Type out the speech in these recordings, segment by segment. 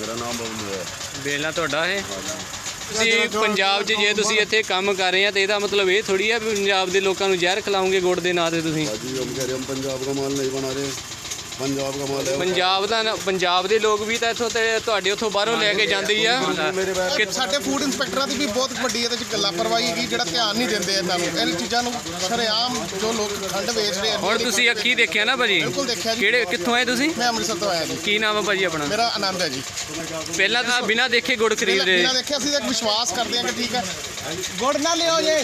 ਮੇਰਾ ਨਾਮ ਬਬਲੂ ਹੈ ਬੇਲਾ ਤੁਹਾਡਾ ਹੈ ਤੁਸੀਂ ਪੰਜਾਬ 'ਚ ਜੇ ਤੁਸੀਂ ਇੱਥੇ ਕੰਮ ਕਰ ਰਹੇ ਆ ਤੇ ਇਹਦਾ ਮਤਲਬ ਇਹ ਥੋੜੀ ਹੈ ਵੀ ਪੰਜਾਬ ਦੇ ਲੋਕਾਂ ਨੂੰ ਜ਼ਹਿਰ ਖਿਲਾਓਗੇ ਗੁੜ ਦੇ ਨਾਂ ਤੇ ਤੁਸੀਂ भाजी हम कह रहे हम पंजाब का माल नहीं बना रहे ਪੰਜਾਬ ਦਾ ਮਾਲ ਹੈ। ਪੰਜਾਬ ਦਾ ਪੰਜਾਬ ਦੇ ਲੋਕ ਵੀ ਤਾਂ ਇੱਥੋਂ ਤੇ ਤੁਹਾਡੇ ਉੱਥੋਂ ਬਾਹਰੋਂ ਲੈ ਕੇ ਜਾਂਦੇ ਆ। ਸਾਡੇ ਫੂਡ ਇੰਸਪੈਕਟਰਾਂ ਦੀ ਵੀ ਬਹੁਤ ਵੱਡੀ ਇਹਦੇ ਚ ਲਾਪਰਵਾਹੀ ਹੈਗੀ ਜਿਹੜਾ ਧਿਆਨ ਨਹੀਂ ਦਿੰਦੇ ਇਹਨਾਂ ਨੂੰ ਇਹਨਾਂ ਚੀਜ਼ਾਂ ਨੂੰ ਸ਼ਰੇਆਮ ਜੋ ਲੋਕ ਖੰਡ ਵੇਚ ਰਹੇ ਆ ਹੁਣ ਤੁਸੀਂ ਅੱਖੀ ਦੇਖਿਆ ਨਾ ਭਾਜੀ? ਬਿਲਕੁਲ ਦੇਖਿਆ ਜੀ। ਕਿਹੜੇ ਕਿੱਥੋਂ ਆਏ ਤੁਸੀਂ? ਮੈਂ ਅੰਮ੍ਰਿਤਸਰ ਤੋਂ ਆਇਆ ਜੀ। ਕੀ ਨਾਮ ਹੈ ਭਾਜੀ ਆਪਣਾ? ਮੇਰਾ ਆਨੰਦ ਹੈ ਜੀ। ਪਹਿਲਾਂ ਤਾਂ ਬਿਨਾਂ ਦੇਖੇ ਗੁੜ ਖਰੀਦਦੇ। ਇਹਨਾਂ ਦੇਖਿਆ ਅਸੀਂ ਤਾਂ ਵਿਸ਼ਵਾਸ ਕਰਦੇ ਹਾਂ ਕਿ ਠੀਕ ਹੈ। ਗੁੜ ਨਾ ਲਿਓ ਜੇ।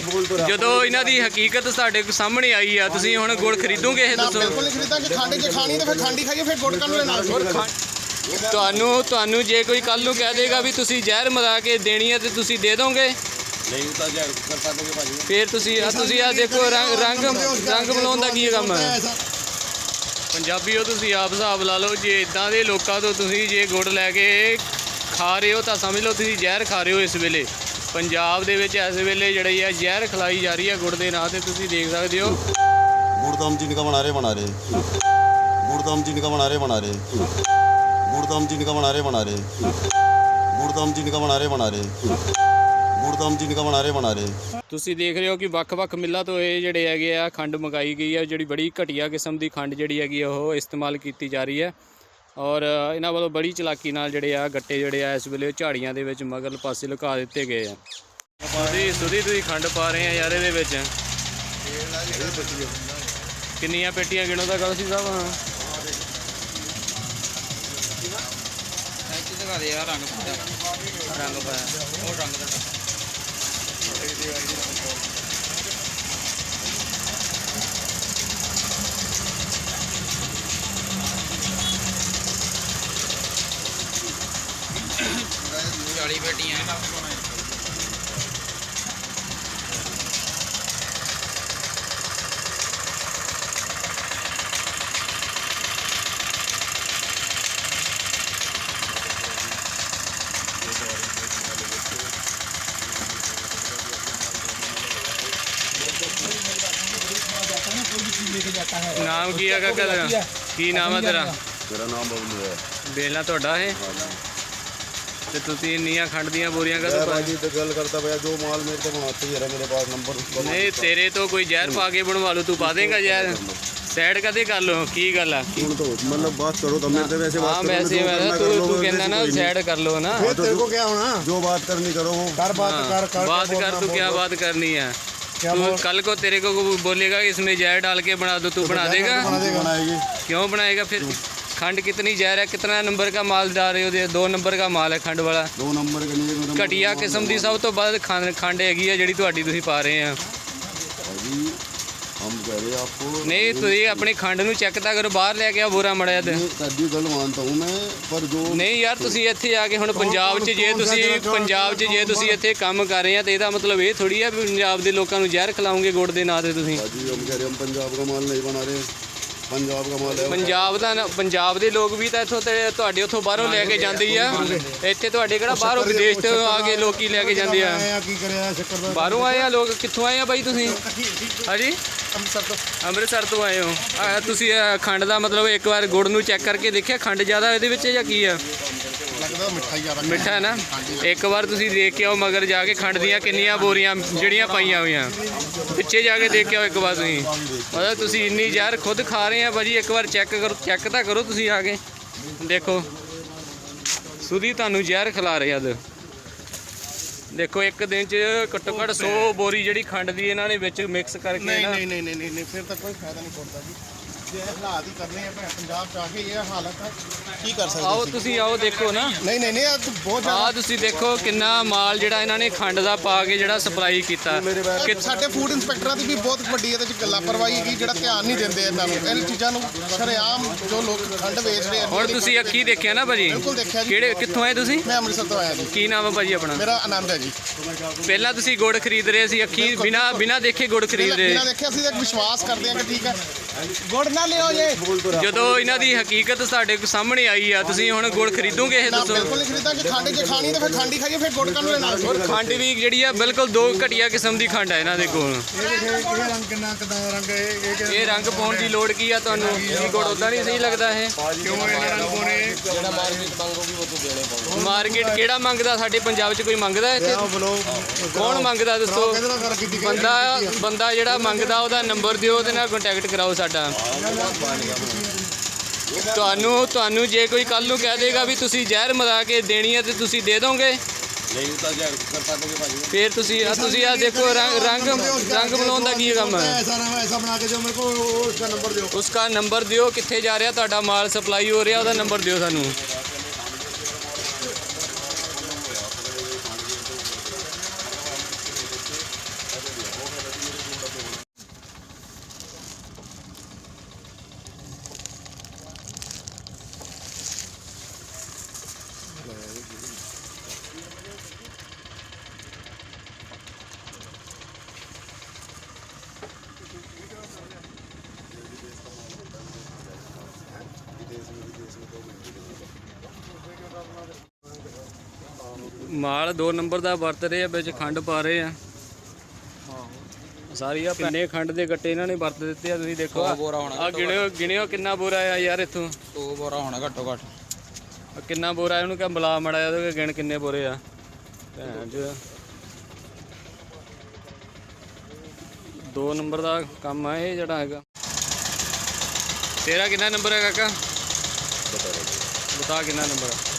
ਜਦੋਂ ਇਹਨਾਂ ਦੀ ਹਕੀਕਤ ਸਾਡੇ ਸਾਹਮਣੇ ਆਈ ਆ ਤੁਸੀਂ ਹੁਣ ਗੁੜ ਖਰੀਦੋਗੇ ਇਹ ਦੱਸੋ। ਬਿਲਕੁਲ ਖਰੀਦਾਂਗੇ ਖੰਡ ਜੇ ਖਾਣੀ ਤਾਂ ਫਿਰ ਖਾਂਡੀ ਖਾਈਏ ਫਿਰ ਗੁੜ ਕੱਢ ਤੁਹਾਨੂੰ ਤੁਹਾਨੂੰ ਜੇ ਕੋਈ ਕੱਲ ਨੂੰ ਕਹਿ ਦੇਗਾ ਵੀ ਤੁਸੀਂ ਜ਼ਹਿਰ ਮਿਲਾ ਕੇ ਦੇਣੀ ਹੈ ਤੇ ਤੁਸੀਂ ਦੇ ਦੋਗੇ? ਨਹੀਂ ਤਾਂ ਜ਼ਹਿਰ ਕਰ ਸਕਦੇ ਭਾਜੀ। ਫਿਰ ਤੁਸੀਂ ਆ ਤੁਸੀਂ ਆ ਦੇਖੋ ਰੰਗ ਰੰਗ ਰੰਗ ਮਿਲਾਉਣ ਦਾ ਕੀ ਕੰਮ ਹੈ? ਪੰਜਾਬੀਓ ਤੁਸੀਂ ਆਪ ਹਿਸਾਬ ਲਾ ਲਓ ਜੇ ਇਦਾਂ ਦੇ ਲੋਕਾਂ ਤੋਂ ਤੁਸੀਂ ਜੇ ਗੁੜ ਲੈ ਕੇ ਖਾ ਰਹੇ ਹੋ ਤਾਂ ਸਮਝ ਲਓ ਤੁਸੀਂ ਜ਼ਹਿਰ ਖਾ ਰਹੇ ਹੋ ਇਸ ਵੇਲੇ। ਪੰਜਾਬ ਦੇ ਵਿੱਚ ਇਸ ਵੇਲੇ ਜਿਹੜੀ ਹੈ ਜ਼ਹਿਰ ਖਲਾਈ ਜਾ ਰਹੀ ਹੈ ਗੁੜ ਦੇ ਨਾਂ ਤੇ ਤੁਸੀਂ ਦੇਖ ਸਕਦੇ ਹੋ। ਗੁੜਦਾਮ ਜੀ ਨਿਕਾ ਬਣਾ ਰਹੇ ਬਣਾ ਰਹੇ। रहे गुड़ तो हम जिनका बना रहे बना रहे गुड़ तो हम जिनका बना रहे बना रहे गुड़ तो हम जिनका बना रहे बना रहे गुड़ तो हम जिनका बना रहे बना रहे ਤੁਸੀਂ ਦੇਖ ਰਹੇ ਹੋ ਕਿ ਵੱਖ-ਵੱਖ ਮਿੱਲਾਂ ਤੋਂ ਇਹ ਜਿਹੜੇ ਹੈਗੇ ਆ ਖੰਡ ਮੰਗਾਈ ਗਈ ਹੈ ਜਿਹੜੀ ਬੜੀ ਘਟੀਆ ਕਿਸਮ ਦੀ ਖੰਡ ਜਿਹੜੀ ਹੈਗੀ ਆ ਉਹ ਇਸਤੇਮਾਲ ਕੀਤੀ ਜਾ ਰਹੀ ਹੈ ਔਰ ਇਹਨਾਂ ਵੱਲੋਂ ਬੜੀ ਚਲਾਕੀ ਨਾਲ ਜਿਹੜੇ ਆ ਗੱਟੇ ਜਿਹੜੇ ਆ ਇਸ ਵੇਲੇ ਝਾੜੀਆਂ ਦੇ ਵਿੱਚ ਮਗਲ ਪਾਸੇ ਲੁਕਾ ਦਿੱਤੇ ਗਏ ਆ ਸੁਦੀ ਸੁਦੀ ਤੁਸੀਂ ਖੰਡ ਪਾ ਰਹੇ ਆ ਯਾਰ ਇਹਦੇ ਵਿੱਚ ਕਿੰਨੀਆਂ ਪੇਟੀਆਂ ਗਿਣੋ ਦਾ ਗੱਲ ਸੀ ਸਾਹਿਬ ਦਿਖਾ ਦੇ ਯਾਰ ਰੰਗ ਪਾਇਆ ਰੰਗ ਪਾਇਆ ਉਹ ਰੰਗ ਦਾ ਚਾਲੀ ਬੇਟੀਆਂ ਕੀ ਆ ਕਾਕਾ ਤੇਰਾ? ਕੀ ਨਾਮ ਆ ਤੇਰਾ? ਮੇਰਾ ਨਾਮ ਬਬਲੂ ਹੈ ਬੇਲਾ ਤੁਹਾਡਾ ਇਹ? ਤੇ ਤੁਸੀਂ ਇੰਨੀਆਂ ਖੰਡ ਬੋਰੀਆਂ ਕਦੋਂ ਪਾ ਭਾਜੀ ਤੇ ਗੱਲ ਕਰਦਾ ਪਿਆ ਜੋ ਮਾਲ ਮੇਰੇ ਤੋਂ ਬਣਾਤੀ ਯਾਰ ਮੇਰੇ ਪਾਸ ਨੰਬਰ ਉਸ ਦਾ ਨਹੀਂ ਤੇਰੇ ਤੋਂ ਕੋਈ ਜ਼ਹਿਰ ਪਾ ਕੇ ਬਣਵਾ ਲੂ ਤੂੰ ਪਾ ਦੇਗਾ ਜ਼ਹਿਰ? ਸਾਈਡ ਕਦੇ ਕਰ ਲੋ ਕੀ ਗੱਲ ਆ? ਹੁਣ तो मतलब बात करो तो मेरे से वैसे ਹਾਂ करो, वैसे जो करना वैसे ਕਹਿੰਦਾ ਨਾ कोई ਕਰ ਲੋ ਨਾ। फिर तेरे को क्या होना जो बात करनी करो वो कर बात कर कर बात कर तू क्या बात करनी तू कल को तेरे को कोई बोलेगा कि इसमें जहर डाल के बना दो तू बना देगा बनाएगी क्यों बनाएगा फिर खंड कितनी जहर है कितना नंबर का माल डाल रहे हो दे- दो नंबर का माल है ਖੰਡ ਵਾਲਾ दो नंबर के लिए मेरा ਘਟੀਆ ਕਿਸਮ ਦੀ ਸਭ ਤੋਂ ਵੱਧ ਖੰਡ ਖੰਡ ਹੈਗੀ ਹੈ ਜਿਹੜੀ ਤੁਹਾਡੀ ਤੁਸੀਂ ਪਾ ਰਹੇ ਆ भाजी हम कह रहे हैं आपको ਨਹੀਂ ਤੁਸੀਂ ਆਪਣੀ ਖੰਡ ਨੂੰ ਚੈੱਕ ਤਾਂ ਕਰੋ ਬਾਹਰ ਲੈ ਕੇ ਆ ਬੋਰਾ ਮੜਿਆ ਤੇ ये तभी गल मानता हूँ मैं पर जो ਨਹੀਂ ਯਾਰ ਤੁਸੀਂ ਇੱਥੇ ਆ ਕੇ ਹੁਣ ਪੰਜਾਬ 'ਚ ਜੇ ਤੁਸੀਂ ਪੰਜਾਬ 'ਚ ਜੇ ਤੁਸੀਂ ਇੱਥੇ ਕੰਮ ਕਰ ਰਹੇ ਆ ਤੇ ਇਹਦਾ ਮਤਲਬ ਇਹ ਥੋੜੀ ਆ ਵੀ ਪੰਜਾਬ ਦੇ ਲੋਕਾਂ ਨੂੰ ਜ਼ਹਿਰ ਖਿਲਾਓਗੇ ਗੁੜ ਦੇ ਨਾਂ ਤੇ ਤੁਸੀਂ भाजी हम कह रहे हम पंजाब का माल नहीं बना रहे ਪੰਜਾਬ ਦਾ ਮਾਲ ਹੈ। ਪੰਜਾਬ ਦਾ ਪੰਜਾਬ ਦੇ ਲੋਕ ਵੀ ਤਾਂ ਇੱਥੋਂ ਤੇ ਤੁਹਾਡੇ ਉੱਥੋਂ ਬਾਹਰੋਂ ਲੈ ਕੇ ਜਾਂਦੇ ਆ। ਇੱਥੇ ਤੁਹਾਡੇ ਕਿਹੜਾ ਬਾਹਰੋਂ ਵਿਦੇਸ਼ ਤੋਂ ਆ ਕੇ ਲੋਕੀ ਲੈ ਕੇ ਜਾਂਦੇ ਆ। ਬਾਹਰੋਂ ਆਏ ਆ ਲੋਕ ਕਿੱਥੋਂ ਆਏ ਆ ਬਾਈ ਤੁਸੀਂ? ਹਾਂਜੀ? ਅੰਮ੍ਰਿਤਸਰ ਤੋਂ। ਆਏ ਹੋ। ਆ, ਤੁਸੀਂ ਖੰਡ ਦਾ ਮਤਲਬ ਇੱਕ ਵਾਰ ਗੁੜ ਨੂੰ ਚੈੱਕ ਕਰਕੇ ਦੇਖਿਆ? ਖੰਡ ਜ਼ਿਆਦਾ ਇਹਦੇ ਵਿੱਚ ਜਾਂ ਕੀ ਆ? ਮਿੱਠਾ ਹੈ ਨਾ? ਇੱਕ ਵਾਰ ਤੁਸੀਂ ਦੇਖ ਕੇ ਆਓ ਮਗਰ ਜਾ ਕੇ ਖੰਡ ਦੀਆਂ ਕਿੰਨੀਆਂ ਬੋਰੀਆਂ ਜਿਹੜੀਆਂ ਪਾਈਆਂ ਹੋਈਆਂ। ਪਿੱਛੇ ਜਾ ਕੇ ਦੇਖ ਕੇ ਆਓ ਇੱਕ ਵਾਰ ਤੁਸੀਂ। ਮਤਲਬ ਤੁਸੀਂ ਇੰਨੀ ਜ਼ਹਿਰ ਖੁਦ ਖਾ ਰਹੇ ਆ ਭਾਜੀ ਇੱਕ ਵਾਰ ਚੈੱਕ ਕਰੋ ਚੈੱਕ ਤਾਂ ਕਰੋ ਤੁਸੀਂ ਆ ਕੇ। ਦੇਖੋ। ਸੁਦੀ ਤੁਹਾਨੂੰ ਜ਼ਹਿਰ ਖਿਲਾ ਰਹੇ ਆ ਦੇਖੋ ਇੱਕ ਦਿਨ ਚ ਘੱਟੋ ਘੱਟ 100 ਬੋਰੀ ਜਿਹੜੀ ਖੰਡ ਦੀ ਇਹਨਾਂ ਨੇ ਵਿੱਚ ਮਿਕਸ ਕਰਕੇ ਨਹੀਂ ਨਾ। ਨਹੀਂ ਨਹੀਂ ਨਹੀਂ ਨਹੀਂ ਫਿਰ ਤਾਂ ਕੋਈ ਫਾਇਦਾ ਨਹੀਂ ਪੜਦਾ ਜੀ। ਜੇ ਇਹ ਹਾਲਾਤ ਹੀ ਕਰਨੇ ਆ ਭੈਣ ਪੰਜਾਬ ਚ ਆ ਕੇ ਇਹ ਹਾਲਤ ਆ ਕੀ ਕਰ ਸਕਦੇ ਆਓ ਅਸੀਂ? ਤੁਸੀਂ ਆਓ ਦੇਖੋ ਨਾ। ਨਹੀਂ ਨਹੀਂ ਨਹੀਂ ਇਹ ਤਾਂ ਬਹੁਤ ਜ਼ਿਆਦਾ ਆ ਤੁਸੀਂ ਦੇਖੋ ਕਿੰਨਾ ਮਾਲ ਜਿਹੜਾ ਇਹਨਾਂ ਨੇ ਖੰਡ ਦਾ ਪਾ ਕੇ ਜਿਹੜਾ ਸਪਲਾਈ ਕੀਤਾ। ਕਿ ਸਾਡੇ ਫੂਡ ਇੰਸਪੈਕਟਰਾਂ ਦੀ ਵੀ ਬਹੁਤ ਵੱਡੀ ਇਹਦੇ ਵਿੱਚ ਲਾਪਰਵਾਹੀ ਹੈਗੀ ਜਿਹੜਾ ਧਿਆਨ ਨਹੀਂ ਦਿੰਦੇ ਇਹਨਾਂ ਨੂੰ ਇਹਨਾਂ ਚੀਜ਼ਾਂ ਨੂੰ ਸ਼ਰੇਆਮ ਜੋ ਲੋਕ ਖੰਡ ਵੇਚ ਰਹੇ ਆ ਹੁਣ ਤੁਸੀਂ ਅੱਖੀ ਦੇਖਿਆ ਨਾ ਭਾਜੀ? ਬਿਲਕੁਲ ਦੇਖਿਆ ਜੀ। ਕਿਹੜੇ ਕਿੱਥੋਂ ਆਏ ਤੁਸੀਂ? ਮੈਂ ਅੰਮ੍ਰਿਤਸਰ ਤੋਂ ਆਇਆ ਜੀ। ਕੀ ਨਾਮ ਹੈ ਭਾਜੀ ਆਪਣਾ? ਮੇਰਾ ਆਨੰਦ ਹੈ ਜੀ। ਪਹਿਲਾਂ ਤੁਸੀਂ ਗੁੜ ਖਰੀਦ ਰਹੇ ਸੀ ਅੱਖੀ ਬਿਨਾ ਬਿਨਾ ਦੇਖੇ ਗੁੜ ਖਰੀਦ ਰਹੇ। ਬਿਨਾਂ ਦੇਖਿਆ ਅਸੀਂ ਤਾਂ ਵਿਸ਼ਵਾਸ ਕਰਦੇ ਹਾਂ ਕਿ ਠੀਕ ਹੈ। ਗੁੜ ਨਾ ਲਿਓ ਜੇ। ਜਦੋਂ ਇਹਨਾਂ ਦੀ ਹਕੀਕਤ ਸਾਡੇ ਕੋ ਸਾਹਮਣੇ ਆਈ ਆ ਤੁਸੀਂ ਹੁਣ ਗੁੜ ਖਰੀਦੋਗੇ ਇਹ ਨਾ ਦੱਸੋ? ਬਿਲਕੁਲ ਨਹੀਂ ਖਰੀਦਾ ਕਿ ਖੰਡ ਜੇ ਖਾਣੀ ਤਾਂ ਫਿਰ ਖੰਡ ਹੀ ਖਾਈਏ ਫਿਰ ਗੁੜ ਕਾਹਨੂੰ ਲੈਣਾ? ਔਰ ਖੰਡ ਵੀ ਜਿਹੜੀ ਆ ਬਿਲਕੁਲ ਦੋ ਘਟੀਆ ਕਿਸਮ ਦੀ ਖੰਡ ਆ ਇਹਨਾਂ ਦੇ ਕੋਲ। ਇਹ ਰੰਗ ਕਿੰਨਾ ਕਿਦਾਂ ਰੰਗ ਇਹ ਇਹ ਇਹ ਰੰਗ ਪਾਉਣ ਦੀ ਲੋੜ ਕੀ ਆ ਤੁਹਾਨੂੰ? ਇਹ ਗੁੜ ਉਦਾਂ ਨਹੀਂ ਸਹੀ ਲੱਗਦਾ ਇਹ? ਕਿਉਂ ਇਹ ਰੰਗ ਪਾਉਣੇ? ਮਾਰਕੀਟ ਕਿਹੜਾ ਮੰਗਦਾ? ਸਾਡੇ ਪੰਜਾਬ 'ਚ ਕੋਈ ਮੰਗਦਾ ਇੱਥੇ? ਕੌਣ ਮੰਗਦਾ ਦੱਸੋ? ਨਾਲ? ਬੰਦਾ ਬੰਦਾ ਜਿਹੜਾ ਮੰਗਦਾ ਉਹਦਾ ਨੰਬਰ ਦਿਓ ਉਹਦੇ ਨਾਲ ਕੰਟੈਕਟ ਕਰਾਓ ਸਾਡਾ। ਤੁਹਾਨੂੰ ਤੁਹਾਨੂੰ ਜੇ ਕੋਈ ਕੱਲ ਨੂੰ ਕਹਿ ਦੇਗਾ ਵੀ ਤੁਸੀਂ ਜ਼ਹਿਰ ਮਿਲਾ ਕੇ ਦੇਣੀ ਹੈ ਤੇ ਤੁਸੀਂ ਦੇ ਦੋਗੇ? ਨਹੀਂ ਤਾਂ ਜਾ ਕਰ ਪਾਦੋਗੇ ਭਾਜੀ। ਫਿਰ ਤੁਸੀਂ ਆ ਤੁਸੀਂ ਆ ਦੇਖੋ ਰੰਗ ਰੰਗ ਰੰਗ ਬਣਾਉਣ ਦਾ ਕੀ ਕੰਮ ਹੈ? ਐਸਾ ਨਾ ਐਸਾ ਬਣਾ ਕੇ ਜੋ ਮੇਰੇ ਕੋ ਉਸका ਨੰਬਰ ਦਿਓ। ਉਸਕਾ ਨੰਬਰ ਦਿਓ ਕਿੱਥੇ ਜਾ ਰਿਹਾ ਤੁਹਾਡਾ ਮਾਲ ਸਪਲਾਈ ਹੋ ਰਿਹਾ ਉਹਦਾ ਨੰਬਰ ਦਿਓ ਸਾਨੂੰ। ਮਾਲ 2 ਨੰਬਰ ਦਾ ਵਰਤ ਰਹੇ ਆ ਵਿੱਚ ਖੰਡ ਪਾ ਰਹੇ ਆ। ਸਾਰੀ ਆ ਪੰਨੇ ਖੰਡ ਦੇ ਗੱਟੇ ਇਹਨਾਂ ਨੇ ਵਰਤ ਦਿੱਤੇ ਆ ਤੁਸੀਂ ਦੇਖੋ ਬੋਰਾ ਹੋਣਾ ਆ ਗਿਣਿਓ ਗਿਣਿਓ ਕਿੰਨਾ ਬੋਰਾ ਆ ਯਾਰ ਇੱਥੋਂ। ਦੋ ਬੋਰਾ ਹੋਣਾ ਘੱਟੋ ਘੱਟ। ਆਹ ਕਿੰਨਾ ਬੋਰਾ ਇਹਨੂੰ ਕਹ ਮਿਲਾ ਮੜਾ ਉਹਦੇ ਗਿਣ ਕਿੰਨੇ ਬੋਰੇ ਆ। ਭੈਣ ਚ ਦੋ ਨੰਬਰ ਦਾ ਕੰਮ ਆ ਇਹ ਜਿਹੜਾ ਹੈਗਾ। ਤੇਰਾ ਕਿੰਨਾ ਨੰਬਰ ਹੈ ਕਾਕਾ? ਬਤਾ ਕਿੰਨਾ ਨੰਬਰ ਹੈ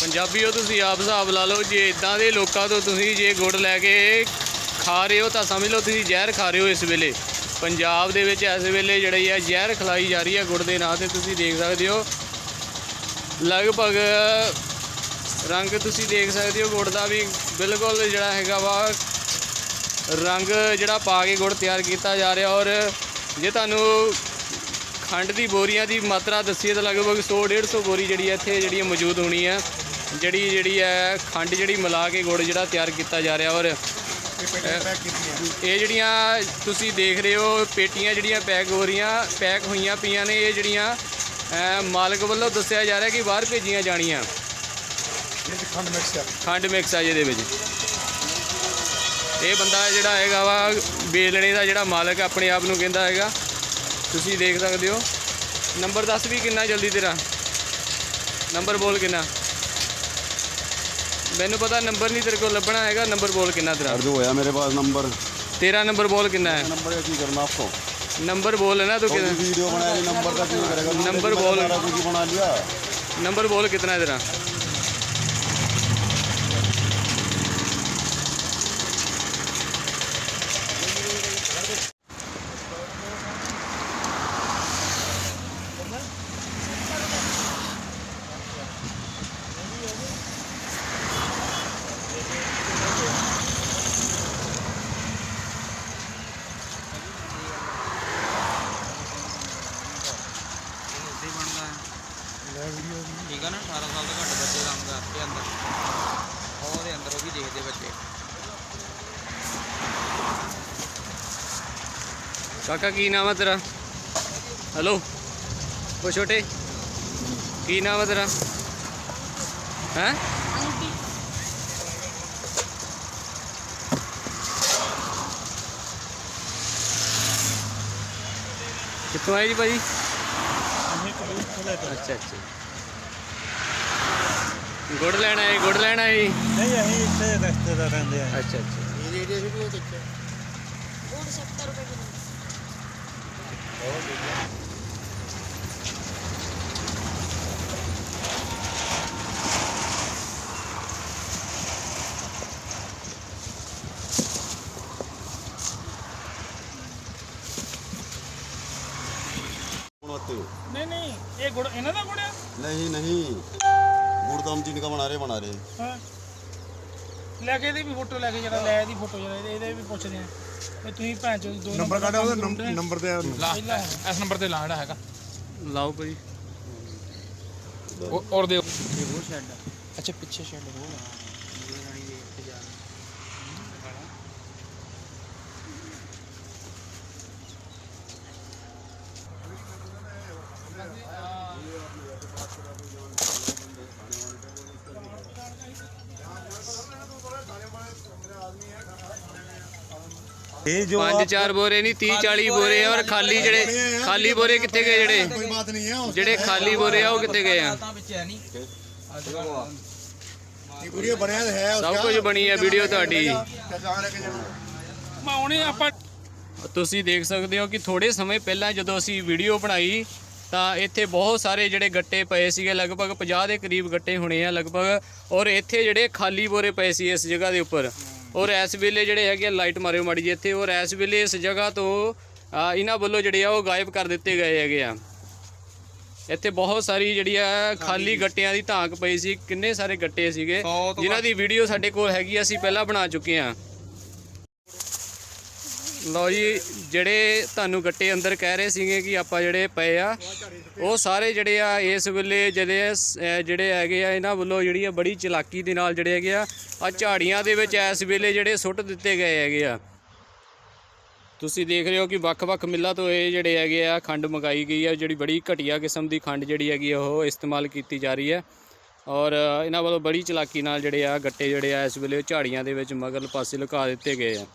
ਪੰਜਾਬੀਓ ਤੁਸੀਂ ਆਪ ਹਿਸਾਬ ਲਾ ਲਓ, ਜੇ ਇਦਾਂ ਦੇ ਲੋਕਾਂ ਤੋਂ ਤੁਸੀਂ ਜੇ ਗੁੜ ਲੈ ਕੇ ਖਾ ਰਹੇ ਹੋ, ਤਾਂ ਸਮਝ ਲਓ ਤੁਸੀਂ ਜ਼ਹਿਰ ਖਾ ਰਹੇ ਹੋ ਇਸ ਵੇਲੇ। ਪੰਜਾਬ ਦੇ ਵਿੱਚ ਇਸ ਵੇਲੇ ਜਿਹੜੀ ਹੈ ਜ਼ਹਿਰ ਖਲਾਈ ਜਾ ਰਹੀ ਹੈ ਗੁੜ ਦੇ ਨਾਂ ਤੇ, ਤੁਸੀਂ ਦੇਖ ਸਕਦੇ ਹੋ। ਲਗਭਗ ਰੰਗ ਤੁਸੀਂ ਦੇਖ ਸਕਦੇ ਹੋ, ਗੁੜ ਦਾ ਵੀ ਬਿਲਕੁਲ ਜਿਹੜਾ ਹੈਗਾ ਵਾ, ਰੰਗ ਜਿਹੜਾ ਪਾ ਕੇ ਗੁੜ ਤਿਆਰ ਕੀਤਾ ਜਾ ਰਿਹਾ। ਔਰ ਜੇ ਤੁਹਾਨੂੰ ਖੰਡ ਦੀ ਬੋਰੀਆਂ ਦੀ ਮਾਤਰਾ ਦੱਸੀਏ, ਤਾਂ ਲਗਭਗ 100 150 ਬੋਰੀ ਜਿਹੜੀ ਹੈ ਇੱਥੇ ਜਿਹੜੀ ਮੌਜੂਦ ਹੋਣੀ ਹੈ। ਜਿਹੜੀ ਜਿਹੜੀ ਹੈ ਖੰਡ ਜਿਹੜੀ ਮਿਲਾ ਕੇ ਗੁੜ ਜਿਹੜਾ ਤਿਆਰ ਕੀਤਾ ਜਾ ਰਿਹਾ ਔਰ ਇਹ ਜਿਹੜੀਆਂ ਤੁਸੀਂ ਦੇਖ ਰਹੇ ਹੋ ਪੇਟੀਆਂ ਜਿਹੜੀਆਂ ਪੈਕ ਹੋ ਰਹੀਆਂ ਪੈਕ ਹੋਈਆਂ ਪਈਆਂ ਨੇ ਇਹ ਜਿਹੜੀਆਂ ਮਾਲਕ ਵੱਲੋਂ ਦੱਸਿਆ ਜਾ ਰਿਹਾ ਕਿ ਬਾਹਰ ਭੇਜੀਆਂ ਜਾਣੀਆਂ। ਖੰਡ ਮਿਕਸ ਕਰ ਖੰਡ ਮਿਕਸ ਆ ਜਿਹਦੇ ਵਿੱਚ। ਇਹ ਬੰਦਾ ਜਿਹੜਾ ਹੈਗਾ ਵਾ ਬੇਲਣੇ ਦਾ ਜਿਹੜਾ ਮਾਲਕ ਆਪਣੇ ਆਪ ਨੂੰ ਕਹਿੰਦਾ ਹੈਗਾ। ਤੁਸੀਂ ਦੇਖ ਸਕਦੇ ਹੋ। ਨੰਬਰ ਦੱਸ ਵੀ ਕਿੰਨਾ ਜਲਦੀ ਤੇਰਾ? ਨੰਬਰ ਬੋਲ ਕਿੰਨਾ? ਮੈਨੂੰ ਪਤਾ ਨੰਬਰ ਨਹੀਂ ਤੇਰੇ ਕੋਲ ਲੱਭਣਾ ਹੈਗਾ ਨੰਬਰ ਬੋਲ ਕਿੰਨਾ ਤੇਰਾ अर्ज होया मेरे पास नंबर ਤੇਰਾ ਨੰबर ਬੋਲ ਕਿੰਨਾ है नंबर का की करना आपको नंबर बोल है ना तो कितना वीडियो बनाया नंबर का क्यों करेगा नंबर बोल। बना रहा कुछ बना लिया नंबर बोल कितना है तेरा ਕਾਕਾ ਕੀ ਨਾਮ ਆ ਤੇਰਾ? ਹੈਲੋ ਉਹ ਛੋਟੇ? ਕੀ ਨਾਮ ਆ ਤੇਰਾ? ਹੈ? ਕਿੱਥੋਂ ਆਏ ਜੀ ਭਾਜੀ? ਅੱਛਾ ਅੱਛਾ। ਗੁੜ ਲੈਣ ਹੈ ਗੁੜ ਲੈਣ ਹੈ ਨਹੀਂ ਅਸੀਂ ਇੱਥੇ ਰਸਤੇ ਦਾ ਰਹਿੰਦੇ ਆ। ਅੱਛਾ ਅੱਛਾ। ਇਹ ਰੇਡੀਓ ਸ਼ੁਰੂ ਹੋ ਕਿੱਥੇ ਗੁੜ 70 ਰੁਪਏ ਕਿਲੋ। नहीं नहीं ये गुड़ इन्हें ना गुड़ नहीं नहीं गुड़ तो हम जिनका बना रहे बना रहे हैं ਲੈ ਕੇ ਇਹਦੀ ਵੀ ਫੋਟੋ ਲੈ ਕੇ ਜਿਹੜਾ ਲੈ ਇਹਦੀ ਫੋਟੋ ਜਿਹੜਾ ਇਹਦੇ ਵੀ ਪੁੱਛਦੇ ਆ। ਤੇ ਤੁਸੀਂ ਭੈਣ ਚੋਦ ਦੋ ਨੰਬਰ ਕੱਢ ਉਹਦਾ ਨੰਬਰ ਨੰਬਰ ਤੇ ਇਸ ਨੰਬਰ ਤੇ ਲਾ ਜਿਹੜਾ ਹੈਗਾ। ਲਾਓ ਭਾਜੀ ਉਹ- ਔਰ ਸ਼ੈੱਡ ਅੱਛਾ ਪਿੱਛੇ ਸ਼ੈਡ ਹੋ ਇਹ ਰਾਣੀ ਵੇਖ ਕੇ ਜਾ ਇਹ ਜੋ ਪੰਜ ਚਾਰ ਬੋਰੇ ਨਹੀਂ 30 40 ਬੋਰੇ ਆ ਔਰ ਖਾਲੀ ਜਿਹੜੇ ਖਾਲੀ ਬੋਰੇ ਕਿੱਥੇ ਗਏ ਜਿਹੜੇ? ਕੋਈ ਬਾਤ ਨਹੀਂ ਹੈ ਜਿਹੜੇ ਖਾਲੀ ਬੋਰੇ ਆ ਉਹ ਕਿੱਥੇ ਗਏ ਆ? ਤਾਂ ਵਿੱਚ ਹੈ ਨਹੀਂ। ਇਹ ਵੀਡੀਓ ਬਣਿਆ ਤਾਂ ਹੈ ਸਭ ਕੁਝ ਬਣੀ ਹੈ ਵੀਡੀਓ ਤੁਹਾਡੀ ਆਪਾਂ ਤੁਸੀਂ ਦੇਖ ਸਕਦੇ ਹੋ ਕਿ ਥੋੜੇ ਸਮੇਂ ਪਹਿਲਾਂ ਜਦੋਂ ਅਸੀਂ ਵੀਡੀਓ ਬਣਾਈ ਤਾਂ ਇੱਥੇ ਬਹੁਤ ਸਾਰੇ ਜਿਹੜੇ ਗੱਟੇ ਪਏ ਸੀਗੇ ਲਗਭਗ 50 ਦੇ ਕਰੀਬ ਗੱਟੇ ਹੋਣੇ ਆ ਲਗਭਗ ਔਰ ਇੱਥੇ ਜਿਹੜੇ ਖਾਲੀ ਬੋਰੇ ਪਏ ਸੀ ਇਸ ਜਗ੍ਹਾ ਦੇ ਉੱਪਰ। ਔਰ ਇਸ ਵੇਲੇ ਜਿਹੜੇ ਹੈਗੇ ਆ, ਲਾਈਟ ਮਾਰਿਓ ਮਾੜੀ ਜੀ ਇੱਥੇ ਔਰ ਇਸ ਵੇਲੇ ਇਸ ਜਗ੍ਹਾ ਤੋਂ ਆ, ਇਹਨਾਂ ਵੱਲੋਂ ਜਿਹੜੇ ਆ ਉਹ ਗਾਇਬ ਕਰ ਦਿੱਤੇ ਗਏ ਹੈਗੇ ਆ। ਇੱਥੇ ਬਹੁਤ ਸਾਰੀ ਜਿਹੜੀ ਆ ਖਾਲੀ ਗੱਟਿਆਂ ਦੀ ਧਾਕ ਪਈ ਸੀ ਕਿੰਨੇ ਸਾਰੇ ਗੱਟੇ ਸੀਗੇ ਜਿਨ੍ਹਾਂ ਦੀ ਵੀਡੀਓ ਸਾਡੇ ਕੋਲ ਹੈਗੀ ਆ, ਅਸੀਂ ਪਹਿਲਾਂ ਬਣਾ ਚੁੱਕੇ ਹਾਂ ਲਓ ਜੀ, ਜਿਹੜੇ ਤੁਹਾਨੂੰ ਗੱਟੇ ਅੰਦਰ ਕਹਿ ਰਹੇ ਸੀਗੇ ਕਿ ਆਪਾਂ ਜਿਹੜੇ ਪਏ ਆ, ਉਹ ਸਾਰੇ ਜਿਹੜੇ ਆ ਇਸ ਵੇਲੇ ਜਿਹੜੇ ਜਿਹੜੇ ਹੈਗੇ ਆ, ਇਹਨਾਂ ਵੱਲੋਂ ਜਿਹੜੀ ਆ ਬੜੀ ਚਲਾਕੀ ਦੇ ਨਾਲ ਜਿਹੜੇ ਹੈਗੇ ਆ ਆ ਝਾੜੀਆਂ ਦੇ ਵਿੱਚ ਇਸ ਵੇਲੇ ਜਿਹੜੇ ਸੁੱਟ ਦਿੱਤੇ ਗਏ ਹੈਗੇ ਆ। ਤੁਸੀਂ ਦੇਖ ਰਹੇ ਹੋ ਕਿ ਵੱਖ-ਵੱਖ ਮਿੱਲਾਂ ਤੋਂ ਇਹ ਜਿਹੜੇ ਹੈਗੇ ਆ ਖੰਡ ਮੰਗਾਈ ਗਈ ਆ, ਜਿਹੜੀ ਬੜੀ ਘਟੀਆ ਕਿਸਮ ਦੀ ਖੰਡ ਜਿਹੜੀ ਹੈਗੀ ਆ, ਉਹ ਇਸਤੇਮਾਲ ਕੀਤੀ ਜਾ ਰਹੀ ਹੈ। ਔਰ ਇਹਨਾਂ ਵੱਲੋਂ ਬੜੀ ਚਲਾਕੀ ਨਾਲ ਜਿਹੜੇ ਆ ਗੱਟੇ ਜਿਹੜੇ ਆ, ਇਸ ਵੇਲੇ ਝਾੜੀਆਂ ਦੇ ਵਿੱਚ ਮਗਲ ਪਾਸੇ ਲੁਕਾ ਦਿੱਤੇ ਗਏ ਆ।